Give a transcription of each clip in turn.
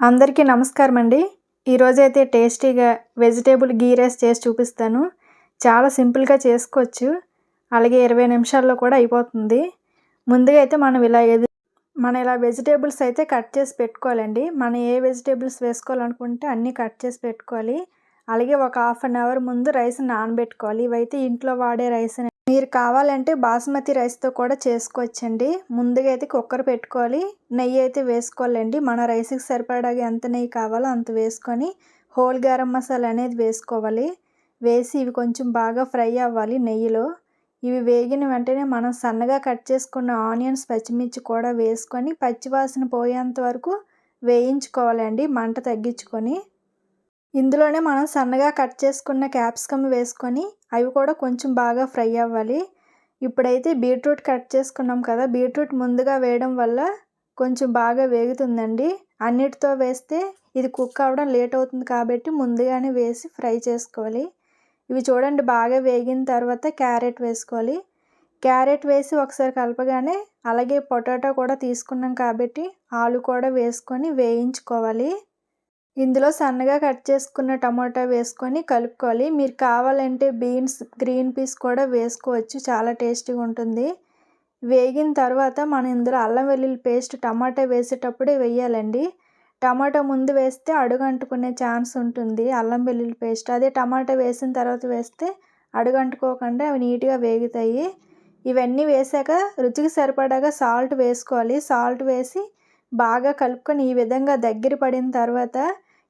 అందరికీ నమస్కారం అండి ఈరోజైతే టేస్టీగా వెజిటేబుల్ గీ రైస్ చేసి చూపిస్తాను. చాలా సింపుల్గా చేసుకోవచ్చు. అలాగే ఇరవై నిమిషాల్లో కూడా అయిపోతుంది. ముందుగా అయితే మనం ఇలా ఎది మనం ఇలా వెజిటేబుల్స్ అయితే కట్ చేసి పెట్టుకోవాలండి. మనం ఏ వెజిటేబుల్స్ వేసుకోవాలనుకుంటే అన్నీ కట్ చేసి పెట్టుకోవాలి. అలాగే ఒక హాఫ్ అన్ అవర్ ముందు రైస్ నానబెట్టుకోవాలి. ఇవైతే ఇంట్లో వాడే రైస్ మీరు కావాలంటే బాస్మతి రైస్తో కూడా చేసుకోవచ్చండి. ముందుగా అయితే కుక్కర్ పెట్టుకోవాలి. నెయ్యి అయితే వేసుకోవాలండి. మన రైస్కి సరిపడాగా ఎంత నెయ్యి కావాలో అంత వేసుకొని హోల్ గరం మసాలా అనేది వేసుకోవాలి. వేసి ఇవి కొంచెం బాగా ఫ్రై అవ్వాలి నెయ్యిలో. ఇవి వేగిన వెంటనే మనం సన్నగా కట్ చేసుకున్న ఆనియన్స్ పచ్చిమిర్చి కూడా వేసుకొని పచ్చివాసన పోయేంత వరకు వేయించుకోవాలండి. మంట తగ్గించుకొని. ఇందులోనే మనం సన్నగా కట్ చేసుకున్న క్యాప్సికమ్ వేసుకొని అవి కూడా కొంచెం బాగా ఫ్రై అవ్వాలి. ఇప్పుడైతే బీట్రూట్ కట్ చేసుకున్నాం కదా బీట్రూట్ ముందుగా వేయడం వల్ల కొంచెం బాగా వేగుతుందండి. అన్నిటితో వేస్తే ఇది కుక్ అవ్వడం లేట్ అవుతుంది కాబట్టి ముందుగానే వేసి ఫ్రై చేసుకోవాలి. ఇవి చూడండి బాగా వేగిన తర్వాత క్యారెట్ వేసుకోవాలి. క్యారెట్ వేసి ఒకసారి కలపగానే అలాగే పొటాటో కూడా తీసుకున్నాం కాబట్టి ఆలు కూడా వేసుకొని వేయించుకోవాలి. ఇందులో సన్నగా కట్ చేసుకున్న టమాటా వేసుకొని కలుపుకోవాలి. మీరు కావాలంటే బీన్స్ గ్రీన్ పీస్ కూడా వేసుకోవచ్చు. చాలా టేస్టీగా ఉంటుంది. వేగిన తర్వాత మనం ఇందులో అల్లం వెల్లుల్లి పేస్ట్ టమాటా వేసేటప్పుడే వేయాలండి. టమాటా ముందు వేస్తే అడుగంటుకునే ఛాన్స్ ఉంటుంది. అల్లం వెల్లుల్లి పేస్ట్ అదే టమాటా వేసిన తర్వాత వేస్తే అడుగంటుకోకుండా అవి నీట్గా వేగుతాయి. ఇవన్నీ వేసాక రుచికి సరిపడాగా సాల్ట్ వేసుకోవాలి. సాల్ట్ వేసి బాగా కలుపుకొని ఈ విధంగా దగ్గర పడిన తర్వాత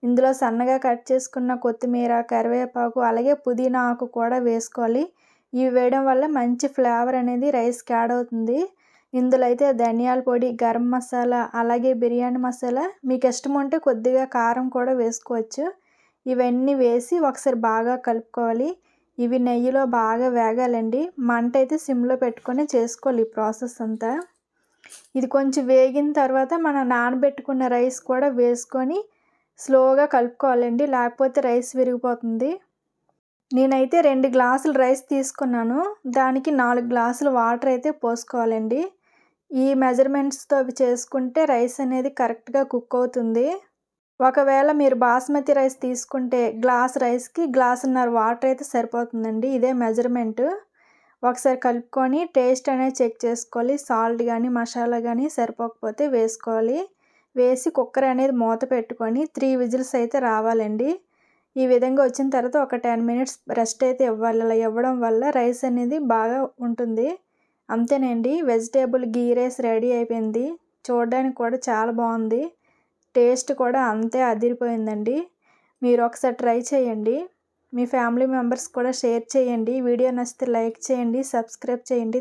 ఇందులో సన్నగా కట్ చేసుకున్న కొత్తిమీర కరివేపాకు అలాగే పుదీనా ఆకు కూడా వేసుకోవాలి. ఇవి వేయడం వల్ల మంచి ఫ్లేవర్ అనేది రైస్కి యాడ్ అవుతుంది. ఇందులో అయితే ధనియాల పొడి గరం మసాలా అలాగే బిర్యానీ మసాలా మీకు ఇష్టం ఉంటే కొద్దిగా కారం కూడా వేసుకోవచ్చు. ఇవన్నీ వేసి ఒకసారి బాగా కలుపుకోవాలి. ఇవి నెయ్యిలో బాగా వేగాలండి. మంట అయితే సిమ్లో పెట్టుకొని చేసుకోవాలి ఈ ప్రాసెస్ అంతా. ఇది కొంచెం వేగిన తర్వాత మనం నానబెట్టుకున్న రైస్ కూడా వేసుకొని స్లోగా కలుపుకోవాలండి. లేకపోతే రైస్ విరిగిపోతుంది. నేనైతే రెండు గ్లాసులు రైస్ తీసుకున్నాను. దానికి నాలుగు గ్లాసులు వాటర్ అయితే పోసుకోవాలండి. ఈ మెజర్మెంట్స్తో అవి చేసుకుంటే రైస్ అనేది కరెక్ట్గా కుక్ అవుతుంది. ఒకవేళ మీరు బాస్మతి రైస్ తీసుకుంటే గ్లాస్ రైస్కి గ్లాసున్నర వాటర్ అయితే సరిపోతుందండి. ఇదే మెజర్మెంట్. ఒకసారి కలుపుకొని టేస్ట్ అనేది చెక్ చేసుకోవాలి. సాల్ట్ కానీ మసాలా కానీ సరిపోకపోతే వేసుకోవాలి. వేసి కుక్కర్ అనేది మూత పెట్టుకొని త్రీ విజిల్స్ అయితే రావాలండి. ఈ విధంగా వచ్చిన తర్వాత ఒక టెన్ మినిట్స్ రెస్ట్ అయితే ఇవ్వాలి. అలా ఇవ్వడం వల్ల రైస్ అనేది బాగా ఉంటుంది. అంతేనండి వెజిటేబుల్ గీ రైస్ రెడీ అయిపోయింది. చూడడానికి కూడా చాలా బాగుంది. టేస్ట్ కూడా అంతే అదిరిపోయిందండి. మీరు ఒకసారి ట్రై చేయండి. మీ ఫ్యామిలీ మెంబర్స్ కూడా షేర్ చేయండి. వీడియో నచ్చితే లైక్ చేయండి సబ్స్క్రైబ్ చేయండి.